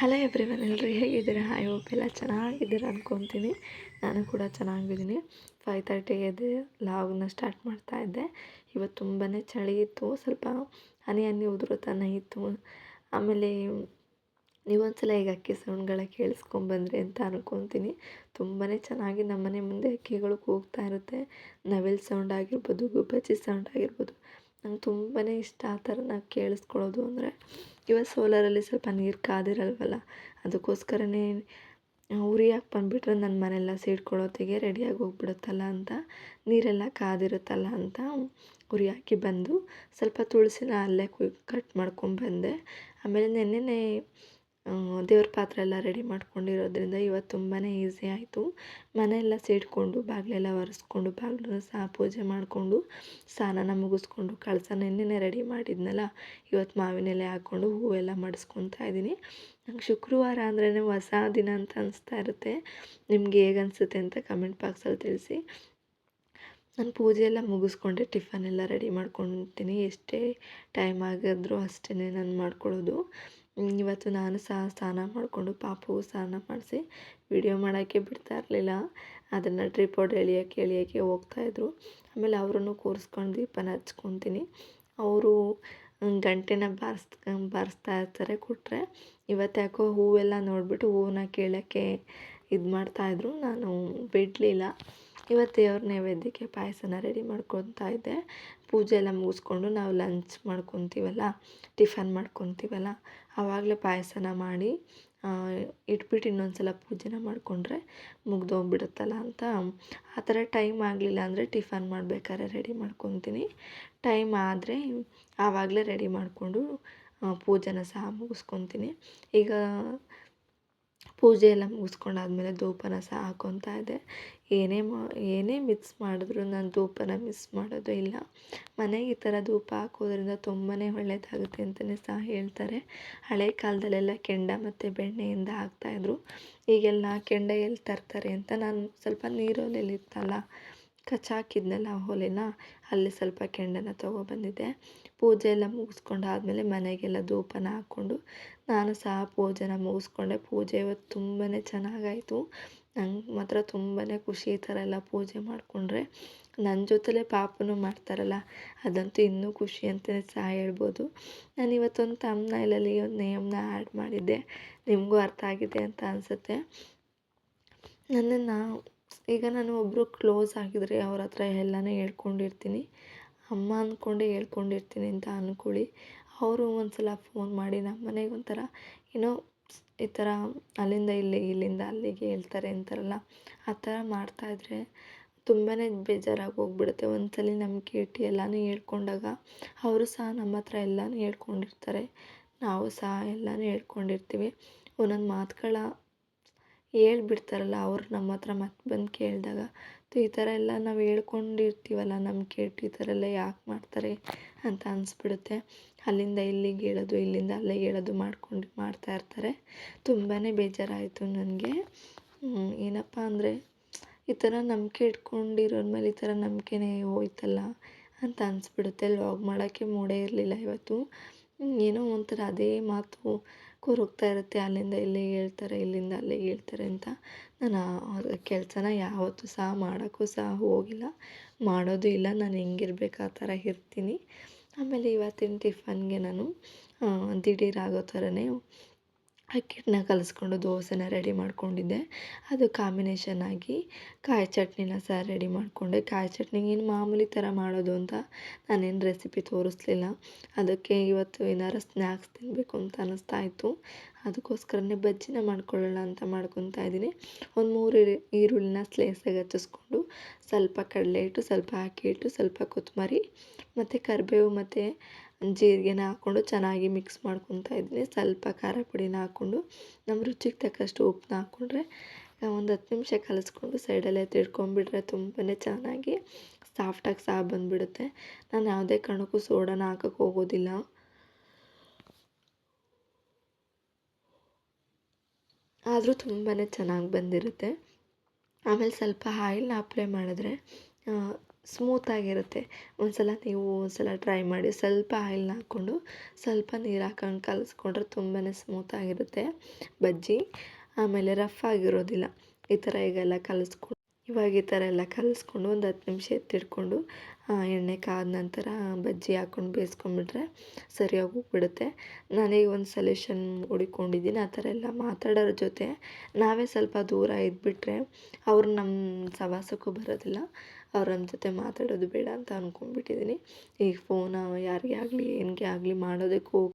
Hello everyone ಎಲ್ಲರೂ ಹೇಗಿದ್ದೀರಾ? I hope ಎಲ್ಲ ಚೆನ್ನಾಗಿದ್ದೀರಾ ಅಂದ್ಕೊತೀನಿ ನಾನು ಕೂಡ ಚೆನ್ನಾಗಿದ್ದೀನಿ. ಫೈವ್ ತರ್ಟಿಗೆ ಎದ್ದು ಲಾಗ್ನ ಸ್ಟಾರ್ಟ್ ಮಾಡ್ತಾ ಇದ್ದೆ. ಇವತ್ತು ತುಂಬಾ ಚಳಿ ಇತ್ತು. ಸ್ವಲ್ಪ ಹನಿ ಹನಿ ಉದುರುತನ ಇತ್ತು. ಆಮೇಲೆ ನೀವೊಂದ್ಸಲ ಈಗ ಅಕ್ಕಿ ಸೌಂಡ್ಗಳ ಕೇಳಿಸ್ಕೊಂಬಂದ್ರಿ ಅಂತ ಅನ್ಕೊತೀನಿ. ತುಂಬಾ ಚೆನ್ನಾಗಿ ನಮ್ಮನೆ ಮುಂದೆ ಅಕ್ಕಿಗಳು ಕೂಗ್ತಾ ಇರುತ್ತೆ. ನವಿಲ್ ಸೌಂಡ್ ಆಗಿರ್ಬೋದು, ಗುಬ್ಬಚ್ಚಿ ಸೌಂಡ್ ಆಗಿರ್ಬೋದು. ನಂಗೆ ತುಂಬಾ ಇಷ್ಟ ಆ ಥರ ನಾವು ಕೇಳಿಸ್ಕೊಳ್ಳೋದು ಅಂದರೆ ಇವಾಗ ಸೋಲಾರಲ್ಲಿ ಸ್ವಲ್ಪ ನೀರು ಕಾದಿರಲ್ವಲ್ಲ, ಅದಕ್ಕೋಸ್ಕರನೇ ಉರಿ ಹಾಕಿ ಬಂದುಬಿಟ್ರೆ ನನ್ನ ಮನೆಯೆಲ್ಲ ಸೀಡ್ಕೊಳ್ಳೋತ್ತಿಗೆ ರೆಡಿಯಾಗಿ ಹೋಗ್ಬಿಡುತ್ತಲ್ಲ ಅಂತ, ನೀರೆಲ್ಲ ಕಾದಿರುತ್ತಲ್ಲ ಅಂತ ಉರಿ ಹಾಕಿ ಬಂದು ಸ್ವಲ್ಪ ತುಳಸಿನ ಅಲ್ಲೇ ಕುಯ್ ಕಟ್ ಮಾಡ್ಕೊಂಡ್ಬಂದೆ ಆಮೇಲೆ ನೆನ್ನೆನೇ ದೇವ್ರ ಪಾತ್ರೆ ಎಲ್ಲ ರೆಡಿ ಮಾಡ್ಕೊಂಡಿರೋದ್ರಿಂದ ಇವತ್ತು ತುಂಬಾ ಈಸಿ ಆಯಿತು. ಮನೆಯೆಲ್ಲ ಸೀಡ್ಕೊಂಡು, ಬಾಗಿಲೆಲ್ಲ ಒರೆಸ್ಕೊಂಡು, ಬಾಗಿಲನ್ನು ಸಹ ಪೂಜೆ ಮಾಡಿಕೊಂಡು, ಸ್ನಾನನ ಮುಗಿಸ್ಕೊಂಡು ಕಳಸ ನೆನ್ನೆನೇ ರೆಡಿ ಮಾಡಿದ್ನಲ್ಲ, ಇವತ್ತು ಮಾವಿನ ಎಲೆ ಹಾಕ್ಕೊಂಡು ಹೂವೆಲ್ಲ ಮಡಿಸ್ಕೊತಾ ಇದ್ದೀನಿ. ನಂಗೆ ಶುಕ್ರವಾರ ಅಂದ್ರೇ ಹೊಸ ದಿನ ಅಂತ ಅನಿಸ್ತಾ ಇರುತ್ತೆ. ನಿಮ್ಗೆ ಹೇಗೆ ಅನಿಸುತ್ತೆ ಅಂತ ಕಮೆಂಟ್ ಬಾಕ್ಸಲ್ಲಿ ತಿಳಿಸಿ. ನಾನು ಪೂಜೆ ಎಲ್ಲ ಮುಗಿಸ್ಕೊಂಡೆ, ಟಿಫನ್ ಎಲ್ಲ ರೆಡಿ ಮಾಡ್ಕೊತೀನಿ ಎಷ್ಟೇ ಟೈಮ್ ಆಗಿದ್ರೂ ಅಷ್ಟೇ ನಾನು ಮಾಡ್ಕೊಳ್ಳೋದು. ಇವತ್ತು ನಾನು ಸಹ ಸ್ನಾನ ಮಾಡಿಕೊಂಡು ಪಾಪು ಸ್ನಾನ ಮಾಡಿಸಿ ವಿಡಿಯೋ ಮಾಡೋಕ್ಕೆ ಬಿಡ್ತಾ ಇರಲಿಲ್ಲ. ಅದನ್ನು ಟ್ರಿಪೋಡ್ ಎಳಿಯೋಕ್ಕೆ ಎಳಿಯೋಕ್ಕೆ ಹೋಗ್ತಾಯಿದ್ರು ಆಮೇಲೆ ಅವರನ್ನು ಕೂರಿಸ್ಕೊಂಡು ದೀಪನ ಹಚ್ಕೊತೀನಿ. ಅವರು ಗಂಟೆನ ಬಾರಿಸ್, ಬಾರಿಸ್ತಾ ಇರ್ತಾರೆ ಕೊಟ್ಟರೆ ಇವತ್ತು ಯಾಕೋ ಹೂವೆಲ್ಲ ನೋಡಿಬಿಟ್ಟು ಹೂವನ್ನ ಕೇಳೋಕ್ಕೆ ಇದು ಮಾಡ್ತಾಯಿದ್ರು ನಾನು ಬಿಡಲಿಲ್ಲ. ಇವತ್ತು ದೇವ್ರ ನೈವೇದ್ಯಕ್ಕೆ ಪಾಯಸನ ರೆಡಿ ಮಾಡ್ಕೊತಾ ಇದ್ದೆ. ಪೂಜೆ ಎಲ್ಲ ಮುಗಿಸ್ಕೊಂಡು ನಾವು ಲಂಚ್ ಮಾಡ್ಕೊತೀವಲ್ಲ ಟಿಫನ್ ಮಾಡ್ಕೊತೀವಲ್ಲ, ಆವಾಗಲೇ ಪಾಯಸನ ಮಾಡಿ ಇಟ್ಬಿಟ್ಟು ಇನ್ನೊಂದು ಸಲ ಪೂಜೆನ ಮಾಡಿಕೊಂಡ್ರೆ ಮುಗ್ದೋಗ್ಬಿಡುತ್ತಲ್ಲ ಅಂತ. ಆ ಥರ ಟೈಮ್ ಆಗಲಿಲ್ಲ ಅಂದರೆ ಟಿಫನ್ ಮಾಡ್ಬೇಕಾದ್ರೆ ರೆಡಿ ಮಾಡ್ಕೊತೀನಿ. ಟೈಮ್ ಆದರೆ ಆವಾಗಲೇ ರೆಡಿ ಮಾಡಿಕೊಂಡು ಪೂಜೆನ ಸಹ ಮುಗಿಸ್ಕೊತೀನಿ. ಈಗ ಪೂಜೆ ಎಲ್ಲ ಮುಗಿಸ್ಕೊಂಡಾದ್ಮೇಲೆ ಧೂಪನ ಸಹ ಹಾಕೊತಾ ಇದ್ದೆ. ಏನೇ ಮಾ, ಏನೇ ಮಿಕ್ಸ್ ಮಾಡಿದ್ರು ನಾನು ಧೂಪನ ಮಿಸ್ ಮಾಡೋದು ಇಲ್ಲ. ಮನೆಗೆ ಈ ಥರ ಧೂಪ ಹಾಕೋದ್ರಿಂದ ತುಂಬಾ ಒಳ್ಳೆಯದಾಗುತ್ತೆ ಅಂತಲೇ ಸಹ ಹೇಳ್ತಾರೆ. ಹಳೆ ಕಾಲದಲ್ಲೆಲ್ಲ ಕೆಂಡ ಮತ್ತು ಬೆಣ್ಣೆಯಿಂದ ಹಾಕ್ತಾಯಿದ್ರು ಈಗೆಲ್ಲ ಕೆಂಡ ಎಲ್ಲಿ ತರ್ತಾರೆ ಅಂತ ನಾನು ಸ್ವಲ್ಪ ನೀರೊಲೆಲಿತ್ತಲ್ಲ ಕಚ್ಚಾಕಿದ್ನಲ್ಲ ಒಲೆನ ಅಲ್ಲಿ ಸ್ವಲ್ಪ ಕೆಂಡನ ತೊಗೊಬಂದಿದ್ದೆ ಪೂಜೆ ಎಲ್ಲ ಮುಗಿಸ್ಕೊಂಡು ಆದಮೇಲೆ ಮನೆಗೆಲ್ಲ ಧೂಪನ ಹಾಕ್ಕೊಂಡು ನಾನು ಸಹ ಪೂಜೆನ ಮುಗಿಸ್ಕೊಂಡೆ. ಪೂಜೆ ಇವತ್ತು ತುಂಬಾ ಚೆನ್ನಾಗಾಯಿತು. ನಂಗೆ ಮಾತ್ರ ತುಂಬಾ ಖುಷಿ ಈ ಥರ ಎಲ್ಲ ಪೂಜೆ ಮಾಡಿಕೊಂಡ್ರೆ. ನನ್ನ ಜೊತೆಲೇ ಪಾಪನು ಮಾಡ್ತಾರಲ್ಲ, ಅದಂತೂ ಇನ್ನೂ ಖುಷಿ ಅಂತಲೇ ಸಹ ಹೇಳ್ಬೋದು. ನಾನು ಇವತ್ತೊಂದು ತಮ್ನೈಲಲ್ಲಿ ಒಂದು ನೇಮನ್ನ ಆ್ಯಡ್ ಮಾಡಿದ್ದೆ. ನಿಮಗೂ ಅರ್ಥ ಆಗಿದೆ ಅಂತ ಅನಿಸುತ್ತೆ. ನನ್ನನ್ನು ಈಗ ನಾನು ಒಬ್ಬರು ಕ್ಲೋಸ್ ಆಗಿದ್ರೆ ಅವ್ರ ಹತ್ರ ಎಲ್ಲನೂ ಹೇಳ್ಕೊಂಡಿರ್ತೀನಿ. ಅಮ್ಮ ಅಂದ್ಕೊಂಡೇ ಹೇಳ್ಕೊಂಡಿರ್ತೀನಿ ಅಂತ ಅಂದ್ಕೊಳ್ಳಿ ಅವರು ಒಂದು ಸಲ ಫೋನ್ ಮಾಡಿ ನಮ್ಮ ಮನೆಗೆ ಒಂಥರ ಏನೋ ಈ ಥರ ಅಲ್ಲಿಂದ ಇಲ್ಲಿ ಇಲ್ಲಿಂದ ಅಲ್ಲಿಗೆ ಹೇಳ್ತಾರೆ ಅಂತಾರಲ್ಲ, ಆ ಥರ ಮಾಡ್ತಾಯಿದ್ರೆ ತುಂಬಾ ಬೇಜಾರಾಗಿ ಹೋಗ್ಬಿಡುತ್ತೆ. ಒಂದು ಸಲ ನಂಬಿಕೆ ಇಟ್ಟು ಎಲ್ಲನೂ ಹೇಳ್ಕೊಂಡಾಗ ಅವರು ಸಹ ನಮ್ಮ ಹತ್ರ ಎಲ್ಲನೂ ಹೇಳ್ಕೊಂಡಿರ್ತಾರೆ. ನಾವು ಸಹ ಎಲ್ಲನೂ ಹೇಳ್ಕೊಂಡಿರ್ತೀವಿ. ಒಂದೊಂದು ಮಾತುಗಳ ಹೇಳ್ಬಿಡ್ತಾರಲ್ಲ ಅವ್ರು ನಮ್ಮ ಹತ್ರ ಮತ್ತೆ ಬಂದು ಕೇಳಿದಾಗ ಈ ಥರ ಎಲ್ಲ ನಾವು ಹೇಳ್ಕೊಂಡಿರ್ತೀವಲ್ಲ ನಂಬಿಕೆ ಇಟ್ಟು ಈ ಥರ ಎಲ್ಲ ಯಾಕೆ ಮಾಡ್ತಾರೆ? ಅಂತ ಅನಿಸ್ಬಿಡುತ್ತೆ. ಅಲ್ಲಿಂದ ಇಲ್ಲಿಗೆ ಹೇಳೋದು, ಇಲ್ಲಿಂದ ಅಲ್ಲಿಗೆ ಹೇಳೋದು ಮಾಡ್ಕೊಂಡು ಮಾಡ್ತಾಯಿರ್ತಾರೆ ತುಂಬಾ ಬೇಜಾರಾಯಿತು ನನಗೆ. ಏನಪ್ಪ ಅಂದರೆ, ಈ ಥರ ನಂಬಿಕೆ ಇಟ್ಕೊಂಡಿರೋರ ಮೇಲೆ ಈ ಥರ ನಂಬಿಕೆನೇ ಹೋಯ್ತಲ್ಲ ಅಂತ ಅನಿಸ್ಬಿಡುತ್ತೆ. ಲಾಗ್ ಮಾಡೋಕ್ಕೆ ಮೂಡೇ ಇರಲಿಲ್ಲ ಇವತ್ತು. ಏನೋ ಒಂಥರ ಅದೇ ಮಾತು ಕೂರೋಗ್ತಾ ಇರುತ್ತೆ, ಅಲ್ಲಿಂದ ಇಲ್ಲಿಗೆ ಹೇಳ್ತಾರೆ, ಇಲ್ಲಿಂದ ಅಲ್ಲಿಗೆ ಹೇಳ್ತಾರೆ ಅಂತ. ನಾನು ಆ ಕೆಲಸನ ಯಾವತ್ತೂ ಸಹ ಮಾಡೋಕ್ಕೂ ಸಹ ಹೋಗಿಲ್ಲ. ಮಾಡೋದು ಇಲ್ಲ, ನಾನು ಹೆಂಗಿರ್ಬೇಕು ಆ ಥರ ಇರ್ತೀನಿ. ಆಮೇಲೆ ಇವತ್ತಿನ ಟಿಫನ್ಗೆ ನಾನು ದಿಢೀರ್ ಆಗೋ ಥರನೇ ಅಕ್ಕಿಟ್ಟನ್ನ ಕಲಸ್ಕೊಂಡು ದೋಸೆನ ರೆಡಿ ಮಾಡ್ಕೊಂಡಿದ್ದೆ. ಅದು ಕಾಂಬಿನೇಷನ್ ಆಗಿ ಕಾಯಿ ಚಟ್ನಿನ ಸಹ ರೆಡಿ ಮಾಡಿಕೊಂಡೆ. ಕಾಯಿ ಚಟ್ನಿಗೆ ಏನು ಮಾಮೂಲಿ ಥರ ಮಾಡೋದು ಅಂತ ನಾನೇನು ರೆಸಿಪಿ ತೋರಿಸ್ಲಿಲ್ಲ. ಅದಕ್ಕೆ ಇವತ್ತು ಏನಾರು ಸ್ನ್ಯಾಕ್ಸ್ ತಿನ್ನಬೇಕು ಅಂತ ಅನ್ನಿಸ್ತಾ ಇತ್ತು. ಅದಕ್ಕೋಸ್ಕರನೇ ಬಜ್ಜಿನ ಮಾಡ್ಕೊಳ್ಳೋಣ ಅಂತ ಮಾಡ್ಕೊತಾ ಇದ್ದೀನಿ. ಒಂದು ಮೂರು ಈರುಳ್ಳಿನ ಸ್ಲೇಸಾಗಿ ಹಚ್ಚಿಸ್ಕೊಂಡು ಸ್ವಲ್ಪ ಕಡಲೆ ಇಟ್ಟು ಸ್ವಲ್ಪ ಹಾಕಿ ಇಟ್ಟು ಸ್ವಲ್ಪ ಕೊತ್ತಂಬರಿ ಮತ್ತು ಕರಿಬೇವು ಮತ್ತು ಜೀರಿಗೆನ ಹಾಕ್ಕೊಂಡು ಚೆನ್ನಾಗಿ ಮಿಕ್ಸ್ ಮಾಡ್ಕೊತಾ ಇದ್ದೀನಿ. ಸ್ವಲ್ಪ ಖಾರ ಪುಡಿನ ಹಾಕ್ಕೊಂಡು ನಮ್ಮ ರುಚಿಗೆ ತಕ್ಕಷ್ಟು ಉಪ್ಪನ್ನ ಹಾಕ್ಕೊಂಡ್ರೆ ಒಂದು ಹತ್ತು ನಿಮಿಷ ಕಲಿಸ್ಕೊಂಡು ಸೈಡಲ್ಲೇ ತಿಳ್ಕೊಂಬಿಟ್ರೆ ತುಂಬಾ ಚೆನ್ನಾಗಿ ಸಾಫ್ಟಾಗಿ ಸಹ ಬಂದುಬಿಡುತ್ತೆ. ನಾನು ಯಾವುದೇ ಕಾರಣಕ್ಕೂ ಸೋಡಾನ ಹಾಕೋಕ್ಕೆ ಹೋಗೋದಿಲ್ಲ. ಆದರೂ ತುಂಬಾ ಚೆನ್ನಾಗಿ ಬಂದಿರುತ್ತೆ. ಆಮೇಲೆ ಸ್ವಲ್ಪ ಆಯಿಲ್ನ ಅಪ್ಲೈ ಮಾಡಿದ್ರೆ ಸ್ಮೂತಾಗಿರುತ್ತೆ ಒಂದು ಸಲ ನೀವು ಒಂದು ಸಲ ಟ್ರೈ ಮಾಡಿ ಸ್ವಲ್ಪ ಆಯಿಲ್ನ ಹಾಕ್ಕೊಂಡು ಸ್ವಲ್ಪ ನೀರು ಹಾಕೊಂಡು ಕಲಸ್ಕೊಂಡ್ರೆ ತುಂಬಾ ಸ್ಮೂತಾಗಿರುತ್ತೆ ಬಜ್ಜಿ. ಆಮೇಲೆ ರಫ್ ಆಗಿರೋದಿಲ್ಲ. ಈ ಥರ ಈಗೆಲ್ಲ ಕಲಸ್ಕೊಂಡು ಇವಾಗ ಈ ಥರ ಎಲ್ಲ ಕಲಿಸ್ಕೊಂಡು ಒಂದು ಹತ್ತು ನಿಮಿಷ ಎತ್ತಿಟ್ಕೊಂಡು ಎಣ್ಣೆ ಕಾದ ನಂತರ ಬಜ್ಜಿ ಹಾಕ್ಕೊಂಡು ಬೇಯಿಸ್ಕೊಂಡ್ಬಿಟ್ರೆ ಸರಿಯಾಗಿ ಹೋಗ್ಬಿಡುತ್ತೆ ನಾನೀಗ ಒಂದು ಸಲ್ಯೂಷನ್ ಹುಡುಕೊಂಡಿದ್ದೀನಿ, ಆ ಥರ ಎಲ್ಲ ಮಾತಾಡೋರ ಜೊತೆ. ನಾವೇ ಸ್ವಲ್ಪ ದೂರ ಇದ್ಬಿಟ್ರೆ ಅವರು ನಮ್ಮ ಸವಾಸಕ್ಕೂ ಬರೋದಿಲ್ಲ, ಅವ್ರು ನಮ್ಮ ಜೊತೆ ಮಾತಾಡೋದು ಬೇಡ ಅಂತ ಅಂದ್ಕೊಂಡ್ಬಿಟ್ಟಿದ್ದೀನಿ ಈಗ ಫೋನ ಯಾರಿಗೆ ಆಗಲಿ ಏನಿಗೆ ಆಗಲಿ ಮಾಡೋದಕ್ಕೂ